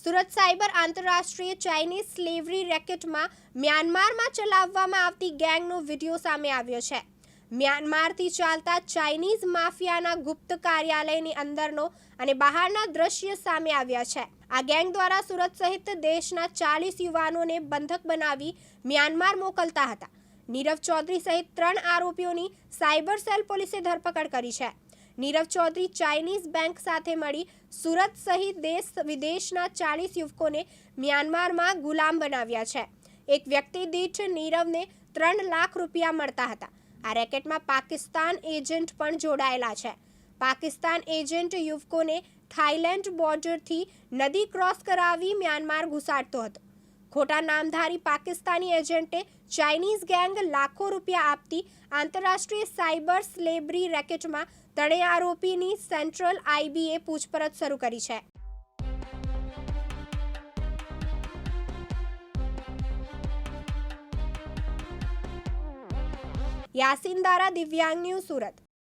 Surat cyber આંતરરાષ્ટ્રીય Chinese slavery રેકેટમાં મ્યાનમારમાં ચલાવવામાં આવતી ગેંગનો વીડિયો સામે આવ્યો છે. મ્યાનમારથી ચાલતા ચાઇનીઝ માફિયાના ગુપ્ત કાર્યાલયની અંદરનો અને બહારના દ્રશ્ય સામે આવ્યા છે. આ ગેંગ દ્વારા સુરત સહિત દેશના ચાલીસ યુવાનોને બંધક બનાવી મ્યાનમાર મોકલતા હતા. નીરવ ચૌધરી સહિત ત્રણ આરોપીઓની સાયબર સેલ પોલીસે ધરપકડ કરી છે. નીરવ ચૌધરી ચાઇનીઝ બેંક સાથે મળી સુરત સહિત દેશ વિદેશના ચાલીસ યુવકોને મ્યાનમારમાં ગુલામ બનાવ્યા છે. એક વ્યક્તિ દીઠ નીરવને ત્રણ લાખ રૂપિયા મળતા હતા. આ રેકેટમાં પાકિસ્તાન એજન્ટ પણ જોડાયેલા છે. પાકિસ્તાન એજન્ટ યુવકોને થાઇલેન્ડ બોર્ડરથી નદી ક્રોસ કરાવી મ્યાનમાર ઘુસાડતો હતો. ખોટા નામધારી પાકિસ્તાની એજન્ટે ચાઇનીઝ ગેંગ લાખો રૂપિયા આપતી આંતરરાષ્ટ્રીય સાયબર સ્લેબરી રેકેટમાં ત્રણેય આરોપીની સેન્ટ્રલ આઈબીએ પૂછપરછ શરૂ કરી છે. યાસીન દારા દિવ્યાંગ ન્યૂઝ સુરત.